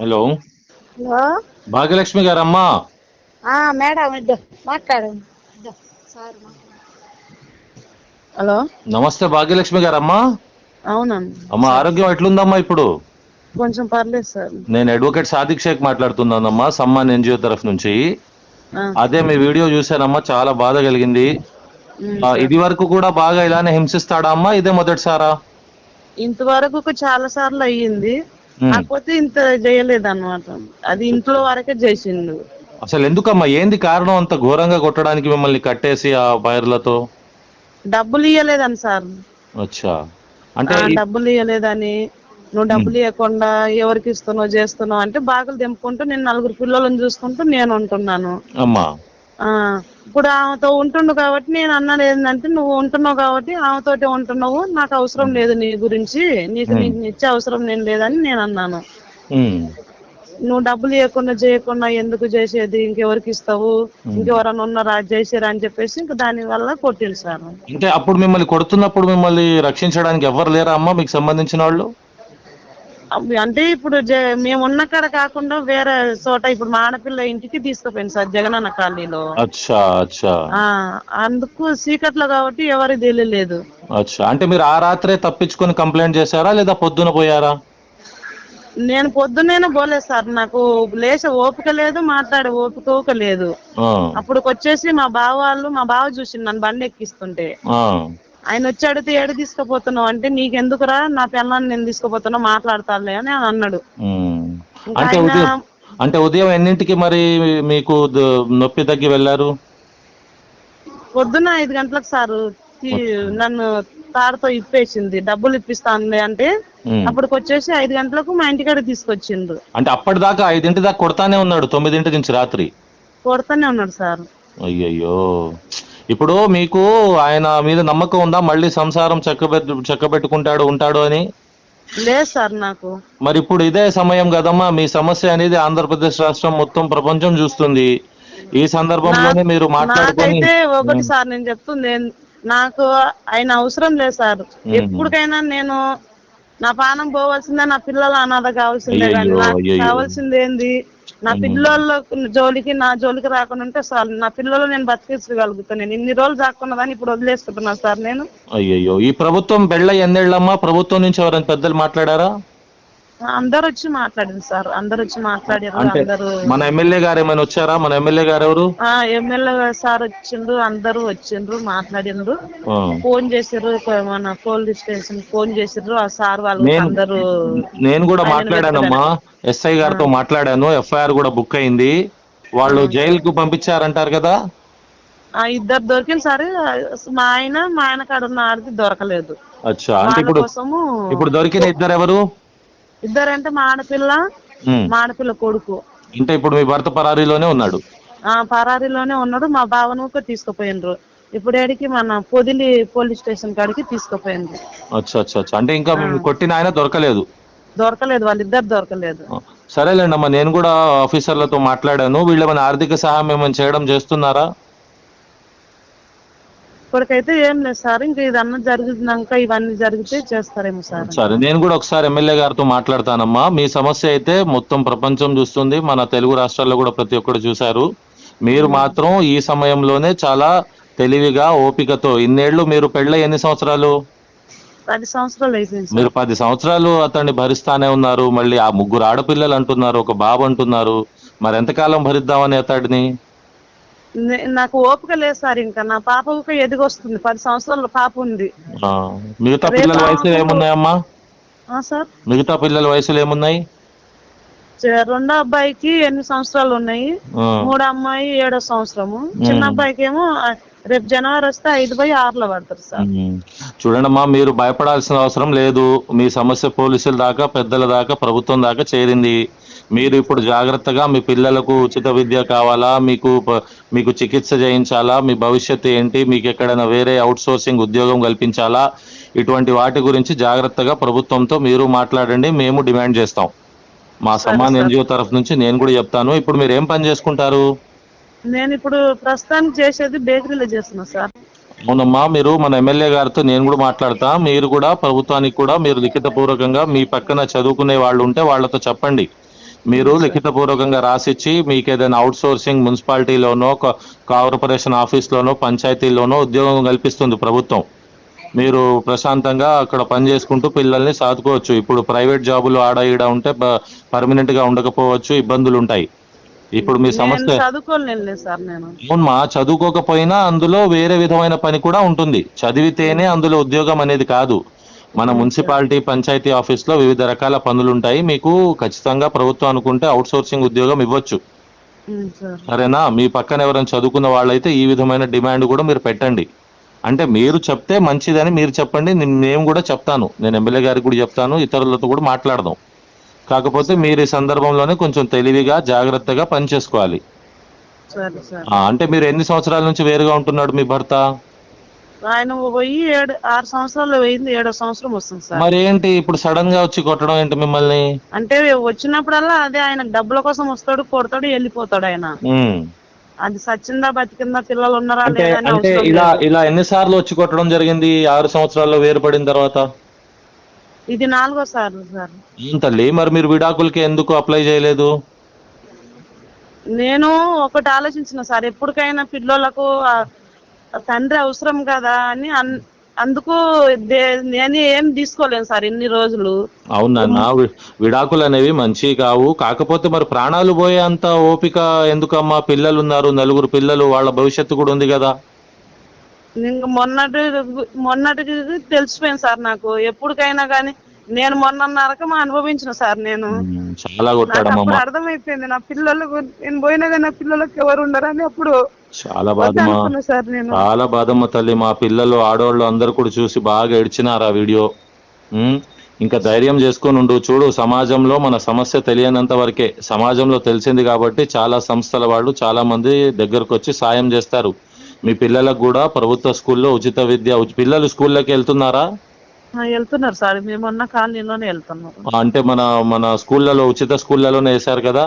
Hello. Hello. Bhagyalakshmi గారమ్మా. ఆ, madam ఇద్దో మాట్లాడు. హలో. నమస్తే భాగ్యలక్ష్మి గారమ్మా. అవునండి. అమ్మా ఆరోగ్యం ఎట్లుందమ్మా ఇప్పుడు? కొంచెం పర్లేదు సార్. నేను అడ్వకేట్ సాదిక్ షేక్ మాట్లాడుతున్నానమ్మా సమ్మాన్ ఎన్జిఓ తరఫు నుంచి. అదే మీ వీడియో చూశానమ్మా చాలా బాధ కలిగింది. ఇది వరకు కూడా బాగా ఇలానే హింసిస్తాడా అమ్మా ఇదే మొదటిసారా? ఇంతవరకు చాలా సార్లు అయ్యింది. కాకపోతే ఇంత చేయలేదు అనమాట అది ఇంట్లో వరకే చేసిండు. అసలు ఎందుకమ్మా? ఏంది కారణం అంత ఘోరంగా కొట్టడానికి మిమ్మల్ని కట్టేసి ఆ వైర్లతో? డబ్బులు ఇవ్వలేదని సార్. అచ్చా. అంటే ఆ, డబ్బులు ఇవ్వలేదని నువ్వు డబ్బులు ఇవ్వకుండా ఎవరికి ఇస్తున్నావు చేస్తున్నావు అంటే బాగులు తెంపుకుంటూ నేను నలుగురు పిల్లలను చూసుకుంటూ నేను ఉంటున్నాను. అమ్మా. ఇప్పుడు ఆమెతో ఉంటుండు కాబట్టి నేను అన్నది ఏంటంటే నువ్వు ఉంటున్నావు కాబట్టి ఆమెతోటే ఉంటున్నావు. నాకు అవసరం లేదు నీ గురించి. నీకు నీకు ఇచ్చే అవసరం నేను లేదని నేను అన్నాను. నువ్వు డబ్బులు ఇవ్వకుండా చేయకుండా ఎందుకు చేసేది? ఇంకెవరికి ఇస్తావు? ఇంకెవరన్నా ఉన్నారా? చేసారా అని చెప్పేసి ఇంకా దాని వల్ల కొట్టిండు సార్. అంటే అప్పుడు మిమ్మల్ని కొడుతున్నప్పుడు మిమ్మల్ని రక్షించడానికి ఎవరు లేరా అమ్మా? మీకు సంబంధించిన వాళ్ళు? అంటే ఇప్పుడు మేము ఉన్న కాడ కాకుండా వేరే చోట ఇప్పుడు మా ఆడపిల్ల ఇంటికి తీసుకుపోయింది సార్ జగనన్న కాలనీలో. అందుకు చీకట్లో కాబట్టి ఎవరికి తెలియలేదు. అచ్చా. అంటే మీరు ఆ రాత్రే తప్పించుకొని కంప్లైంట్ చేశారా లేదా పొద్దున పోయారా? నేను పొద్దున్నేనే పోలేదు సార్ నాకు లేచే ఓపిక లేదు మాట్లాడే ఓపిక లేదు. అప్పుడు వచ్చేసి మా బావ వాళ్ళు మా బావ చూసి నన్ను బండి ఎక్కిస్తుంటే. ఆయన వచ్చి అడిగితే ఏడు తీసుకుపోతున్నావు అంటే నీకెందుకురా? నా పిల్లల్ని నేను తీసుకుపోతున్నా మాట్లాడతానులే అని ఆయన అన్నాడు. అంటే ఉదయం అంటే ఉదయం ఎన్నింటికి మరి మీకు నొప్పి తగ్గి వెళ్ళారు? పొద్దున్న ఐదు గంటలకు సారు నన్ను తాడుతో ఇప్పేసింది. డబ్బులు ఇప్పిస్తానులే అంటే. అప్పటికి వచ్చేసి ఐదు గంటలకు మా ఇంటికాడ తీసుకొచ్చిండు. అంటే అప్పటిదాకా ఐదింటి దాకా కొడతానే ఉన్నాడు తొమ్మిదింటి నుంచి రాత్రి. కొడతానే ఉన్నాడు సార్. అయ్యయ్యో. ఇప్పుడు మీకు ఆయన మీద నమ్మకం ఉందా? మళ్ళీ సంసారం చక్కబెట్టు చక్కబెట్టుకుంటాడు ఉంటాడు అని? లేదు సార్ నాకు. మరి ఇప్పుడు ఇదే సమయం కదమ్మా మీ సమస్య అనేది ఆంధ్రప్రదేశ్ రాష్ట్రం మొత్తం ప్రపంచం చూస్తుంది. ఈ సందర్భంలోనే మీరు మాట్లాడుకొని నాకైతే ఒకటి సార్ నేను చెప్తుంది నాకు ఆయన అవసరం లేదు సార్. ఎప్పటికైనా నేను నా పానం పోవాల్సిందే నా పిల్లలు అనాథ కావాల్సిందే కానీ అయ్యయ్యో, నాకు అయ్యయ్యో. కావాల్సింది ఏంది? నా పిల్లల జోలికి నా జోలికి రాకుండా ఉంటే సార్ నా పిల్లలు నేను బతికించగలుగుతాను. నేను ఇన్ని రోజులు దాక్కున్నదాన్ని ఇప్పుడు వదిలేసుకుంటున్నా సార్ నేను. అయ్యయ్యో ఈ ప్రభుత్వం బెళ్ళ ఎన్నేళ్ళమ్మా? ప్రభుత్వం నుంచి ఎవరైనా పెద్దలు మాట్లాడారా? అందరు వచ్చి మాట్లాడింది సార్. అందరు వచ్చి మాట్లాడారు. అంటే అందరూ మన ఎమ్మెల్యే గారు ఏమైనా వచ్చారా? మన ఎమ్మెల్యే గారు ఎవరు? ఆ ఎమ్మెల్యే సార్ వచ్చిండ్రు అందరూ వచ్చిండ్రు మాట్లాడిండ్రు. ఆ. ఫోన్ చేసిర్రు ఒక మన పోలీస్ స్టేషన్ ఫోన్ చేసిర్రు. ఆ సార్ వాళ్ళు నేను- అందరూ నేను కూడా మాట్లాడానమ్మా. ఎస్ఐ గారితో మాట్లాడాను. ఎఫ్ఐఆర్ కూడా బుక్ అయింది. వాళ్ళు జైలుకు పంపించారంటారు కదా? ఆ ఇద్దరు దొరికిన సరే మా ఆయన మా ఆయన కాడ ఉన్న ఆడిది దొరకలేదు. అచ్చా. అంటే వాళ్ళ ఇప్పుడు కోసము ఇప్పుడు దొరికిన ఇద్దరు ఎవరు? ఇద్దరంటే మా ఆడపిల్ల. మా ఆడపిల్ల కొడుకు. అంటే ఇప్పుడు మీ భర్త పరారీలోనే ఉన్నాడు? ఆ పరారీలోనే ఉన్నాడు. మా బావను కూడా తీసుకుపోయినరు ఇప్పుడు ఏడికి మన పొదిలి పోలీస్ స్టేషన్ కాడికి తీసుకుపోయిండ్రు. అచ్చా అచ్చా అచ్చా. అంటే ఇంకా మేము కొట్టిన ఆయన దొరకలేదు? దొరకలేదు వాళ్ళిద్దరు దొరకలేదు. సరేలేండి అమ్మా నేను కూడా ఆఫీసర్లతో మాట్లాడాను. వీళ్ళు ఏమైనా ఆర్థిక సహాయం ఏమైనా చేయడం చేస్తున్నారా? ఇప్పటికైతే ఏం లేదు సార్. ఇంకా ఇదన్నా జరిగినాక ఇవన్నీ జరిగితే చేస్తారేమో సార్ సరే నేను కూడా ఒకసారి ఎమ్మెల్యే గారితో మాట్లాడతానమ్మా. మీ సమస్య అయితే మొత్తం ప్రపంచం చూస్తుంది. మన తెలుగు రాష్ట్రాల్లో కూడా ప్రతి ఒక్కరు చూశారు. మీరు మాత్రం ఈ సమయంలోనే చాలా తెలివిగా ఓపికతో ఇన్నేళ్ళు మీరు పెళ్ళ ఎన్ని సంవత్సరాలు? పది సంవత్సరాలు అయిపోయింది మీరు పది సంవత్సరాలు అతన్ని భరిస్తానే ఉన్నారు. మళ్ళీ ఆ ముగ్గురు ఆడపిల్లలు అంటున్నారు ఒక బాబు అంటున్నారు. మరి ఎంతకాలం భరిద్దామని అతడిని? నాకు ఓపిక లేదు సార్ ఇంకా. నా పాప ఊక ఎదిగొస్తుంది. పది సంవత్సరాల పాప ఉంది. మిగతా పిల్లల వయసులు ఏమున్నాయమ్మా? సార్? మిగతా పిల్లల వయసులు ఏమున్నాయి? రెండో అబ్బాయికి ఎన్ని సంవత్సరాలు ఉన్నాయి? మూడో అమ్మాయి ఏడో సంవత్సరము. చిన్న అబ్బాయికి ఏమో రేపు జనవరి వస్తే ఐదు బై ఆరులో పడతారు సార్. చూడండమ్మా మీరు భయపడాల్సిన అవసరం లేదు. మీ సమస్య పోలీసుల దాకా పెద్దల దాకా ప్రభుత్వం దాకా చేరింది. మీరు ఇప్పుడు జాగ్రత్తగా మీ పిల్లలకు ఉచిత విద్య కావాలా? మీకు మీకు చికిత్స చేయించాలా? మీ భవిష్యత్తు ఏంటి? మీకు ఎక్కడైనా వేరే అవుట్ సోర్సింగ్ ఉద్యోగం కల్పించాలా? ఇటువంటి వాటి గురించి జాగ్రత్తగా ప్రభుత్వంతో మీరు మాట్లాడండి. మేము డిమాండ్ చేస్తాం. మా సమాన్ ఎన్జిఓ తరఫు నుంచి నేను కూడా చెప్తాను. ఇప్పుడు మీరు ఏం పని చేసుకుంటారు? నేను ఇప్పుడు ప్రస్తుతానికి చేసేది బేకరీలో చేస్తున్నా సార్. అవునమ్మా మీరు మన ఎమ్మెల్యే గారితో నేను కూడా మాట్లాడతా. మీరు కూడా ప్రభుత్వానికి కూడా మీరు లిఖిత పూర్వకంగా మీ పక్కన చదువుకునే వాళ్ళు ఉంటే వాళ్ళతో చెప్పండి. మీరు లిఖితపూర్వకంగా రాసిచ్చి మీకు ఏదైనా అవుట్ సోర్సింగ్ మున్సిపాలిటీలోనో కార్పొరేషన్ ఆఫీస్లోనో పంచాయతీలోనో ఉద్యోగం కల్పిస్తుంది ప్రభుత్వం. మీరు ప్రశాంతంగా అక్కడ పని చేసుకుంటూ పిల్లల్ని సాదుకోవచ్చు. ఇప్పుడు ప్రైవేట్ జాబులు ఆడ ఈడ ఉంటే ప- పర్మనెంట్గా ఉండకపోవచ్చు ఇబ్బందులు ఉంటాయి ఇప్పుడు మీ సమస్య అవునమ్మా చదువుకోకపోయినా అందులో వేరే విధమైన పని కూడా ఉంటుంది. చదివితేనే అందులో ఉద్యోగం అనేది కాదు. మన మున్సిపాలిటీ పంచాయతీ ఆఫీస్లో వివిధ రకాల పనులు ఉంటాయి మీకు ఖచ్చితంగా ప్రభుత్వం అనుకుంటే అవుట్ సోర్సింగ్ ఉద్యోగం ఇవ్వచ్చు. సార్ సరేనా? మీ పక్కన ఎవరైనా చదువుకున్న వాళ్ళైతే ఈ విధమైన డిమాండ్ కూడా మీరు పెట్టండి. అంటే మీరు చెప్తే మంచిదని మీరు చెప్పండి నేను కూడా చెప్తాను. నేను ఎమ్మెల్యే గారికి కూడా చెప్తాను ఇతరులతో కూడా మాట్లాడదాం. కాకపోతే మీరు ఈ సందర్భంలోనే కొంచెం తెలివిగా జాగ్రత్తగా పని చేసుకోవాలి. సరే సార్ ఆ, అంటే మీరు ఎన్ని సంవత్సరాల నుంచి వేరుగా ఉంటున్నాడు మీ భర్త? ఆయన పోయి ఏడు ఆరు సంవత్సరాలు పోయింది ఏడో సంవత్సరం వస్తుంది సార్. మరి ఏంటి ఇప్పుడు సడన్గా వచ్చి కొట్టడం ఏంటి మిమ్మల్ని? అంటే వచ్చినప్పుడల్లా అదే ఆయన డబ్బుల కోసం వస్తాడు కొడతాడు వెళ్ళిపోతాడు ఆయన. ఉమ్. అది సచ్చిందా బతికిందా పిల్లలు ఉన్నారా అంటే లేదా అని అంటే అవసరం ఇలా లేదు. ఇలా ఎన్నిసార్లు వచ్చి కొట్టడం జరిగింది ఈ ఆరు సంవత్సరాల్లో వేరుపడిన తర్వాత? ఇది నాలుగో సార్లు సార్. ఏం తల్లి మరి మీరు విడాకులకి ఎందుకు అప్లై చేయలేదు? నేను ఒకటి ఆలోచించిన సార్ ఎప్పటికైనా పిల్లలకు ఆ తండ్రి అవసరం కదా అని అన్- అందుకు నేను ఏం తీసుకోలేను సార్ ఇన్ని రోజులు. అవునన్న వి- విడాకులు అనేవి మంచి కావు. కాకపోతే మరి ప్రాణాలు పోయే అంత ఓపిక ఎందుకమ్మా? పిల్లలు ఉన్నారు నలుగురు పిల్లలు వాళ్ళ భవిష్యత్తు కూడా ఉంది కదా. మొన్నటి మొన్నటికి తెలిసిపోయింది సార్ నాకు. ఎప్పటికైనా కానీ నేను మొన్నన్నరకం అనుభవించిన సార్ నేను. చాలా అర్థమైపోయింది. నా పిల్లలకు నేను పోయినా కానీ నా పిల్లలకు ఎవరు ఉండరని అప్పుడు. చాలా బాధమ్మా. చాలా బాధమ్మ తల్లి. మా పిల్లలు ఆడవాళ్ళు అందరు కూడా చూసి బాగా ఏడ్చినారు ఆ వీడియో. ఇంకా ధైర్యం చేసుకొని ఉండు. చూడు సమాజంలో మన సమస్య తెలియనంత వరకే సమాజంలో తెలిసింది కాబట్టి చాలా సంస్థల వాళ్ళు చాలా మంది దగ్గరకు వచ్చి సాయం చేస్తారు. మీ పిల్లలకు కూడా ప్రభుత్వ స్కూల్లో ఉచిత విద్య పిల్లలు స్కూల్లోకి వెళ్తున్నారా? వెళ్తున్నారు సార్. మేము ఉన్న కాలనీలోనే వెళ్తున్నారు అంటే మన మన స్కూళ్ళలో ఉచిత స్కూళ్ళలోనే వేశారు కదా?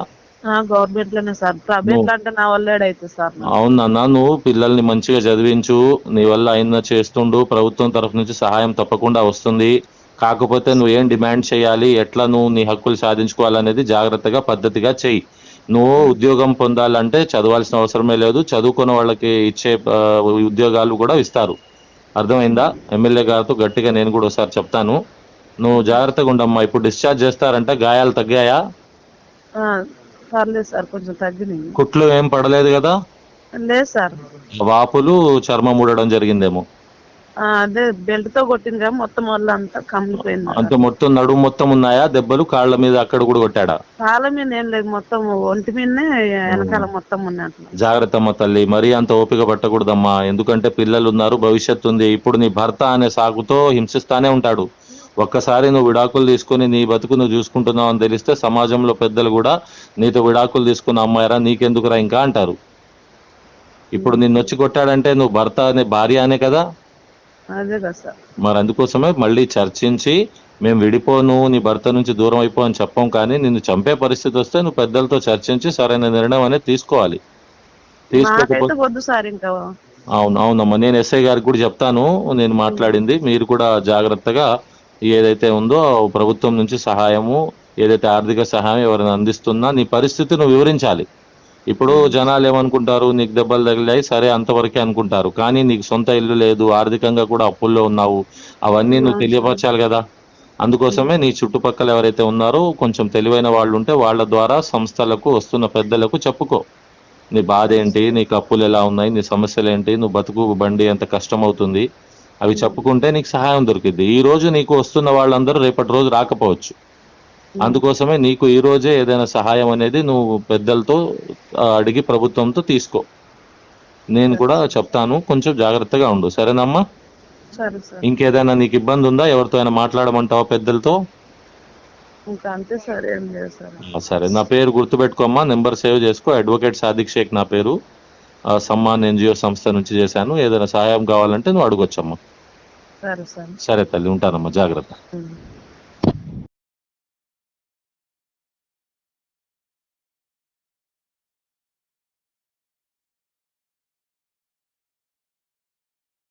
గవర్నమెంట్లోనే సార్. ప్రైవేట్ అంటే నా వల్లేడైతే సార్ నాకు. అవునన్నా నువ్వు పిల్లల్ని మంచిగా చదివించు. నీ వల్ల అయిన చేస్తుండు. ప్రభుత్వం తరఫు నుంచి సహాయం తప్పకుండా వస్తుంది. కాకపోతే నువ్వు ఏం డిమాండ్ చేయాలి? ఎట్లా నువ్వు నీ హక్కులు సాధించుకోవాలనేది జాగ్రత్తగా పద్ధతిగా చెయ్యి. నువ్వు ఉద్యోగం పొందాలంటే చదవాల్సిన అవసరమే లేదు. చదువుకున్న వాళ్ళకి ఇచ్చే ఉద్యోగాలు కూడా ఇస్తారు. అర్థమైందా? ఎమ్మెల్యే గారితో గట్టిగా నేను కూడా ఒకసారి చెప్తాను. నువ్వు జాగ్రత్తగా ఉండమ్మా. ఇప్పుడు డిశ్చార్జ్ చేస్తారంటే. గాయాలు తగ్గాయా? పర్లేదు సార్ కొంచెం తగ్గినాయి. కుట్లు ఏం పడలేదు కదా? లేదు సార్. వాపులు చర్మం ఊడడం జరిగిందేమో. ఆ, అదే బెల్ట్తో కొట్టింది కదా మొత్తం వల్ల అంతా మొత్తం నడుము మొత్తం ఉన్నాయా? దెబ్బలు కాళ్ళ మీద అక్కడ కూడా కొట్టాడా? కాళ్ళ మీద ఏం లేదు మొత్తం ఒంటి మీదనే వెనకాల మొత్తం ఉన్నట్లు జాగ్రత్త అమ్మ తల్లి మరీ అంత ఓపిక పట్టకూడదమ్మా. ఎందుకంటే పిల్లలు ఉన్నారు భవిష్యత్తు ఉంది. ఇప్పుడు నీ భర్త అనే సాగుతో హింసిస్తానే ఉంటాడు. ఒక్కసారి నువ్వు విడాకులు తీసుకొని నీ బతుకు నువ్వు చూసుకుంటున్నావు అని తెలిస్తే సమాజంలో పెద్దలు కూడా నీతో విడాకులు తీసుకున్న అమ్మాయిరా నీకెందుకురా ఇంకా? అంటారు. ఇప్పుడు నిన్ను వచ్చి కొట్టాడంటే నువ్వు భర్త అనే భార్య అనే కదా మరి అందుకోసమే మళ్ళీ చర్చించి మేము విడిపోను నీ భర్త నుంచి దూరం అయిపో అని చెప్పం కానీ నిన్ను చంపే పరిస్థితి వస్తే నువ్వు పెద్దలతో చర్చించి సరైన నిర్ణయం అనేది తీసుకోవాలి. తీసుకోకపోతే అవును అవునమ్మా నేను ఎస్ఐ గారికి కూడా చెప్తాను నేను మాట్లాడింది. మీరు కూడా జాగ్రత్తగా ఏదైతే ఉందో ప్రభుత్వం నుంచి సహాయము ఏదైతే ఆర్థిక సహాయం ఎవరైనా అందిస్తున్నా నీ పరిస్థితి నువ్వు వివరించాలి. ఇప్పుడు జనాలు ఏమనుకుంటారు? నీకు దెబ్బలు తగిలాయి సరే అంతవరకే అనుకుంటారు. కానీ నీకు సొంత ఇల్లు లేదు ఆర్థికంగా కూడా అప్పుల్లో ఉన్నావు. అవన్నీ నువ్వు తెలియపరచాలి కదా. అందుకోసమే నీ చుట్టుపక్కల ఎవరైతే ఉన్నారో కొంచెం తెలివైన వాళ్ళు ఉంటే వాళ్ళ ద్వారా సంస్థలకు వస్తున్న పెద్దలకు చెప్పుకో. నీ బాధ ఏంటి? నీకు అప్పులు ఎలా ఉన్నాయి? నీ సమస్యలు ఏంటి? నువ్వు బతుకు బండి ఎంత కష్టం అవుతుంది అవి చెప్పుకుంటే నీకు సహాయం దొరికింది ఈ రోజు నీకు వస్తున్న వాళ్ళందరూ రేపటి రోజు రాకపోవచ్చు. అందుకోసమే నీకు ఈ రోజే ఏదైనా సహాయం అనేది నువ్వు పెద్దలతో అడిగి ప్రభుత్వంతో తీసుకో. నేను కూడా చెప్తాను. కొంచెం జాగ్రత్తగా ఉండు. సరేనమ్మా? సరే సార్. ఇంకేదైనా నీకు ఇబ్బంది ఉందా? ఎవరితో అయినా మాట్లాడమంటావా పెద్దలతో? సార్. నా పేరు గుర్తుపెట్టుకోమ్మా. నెంబర్ సేవ్ చేసుకో. అడ్వకేట్ సాదిక్ షేక్ నా పేరు. సమ్మాన్ ఎన్జిఓ సంస్థ నుంచి చేశాను. ఏదైనా సహాయం కావాలంటే నువ్వు అడగొచ్చమ్మా. సరే తల్లి ఉంటానమ్మా. జాగ్రత్త.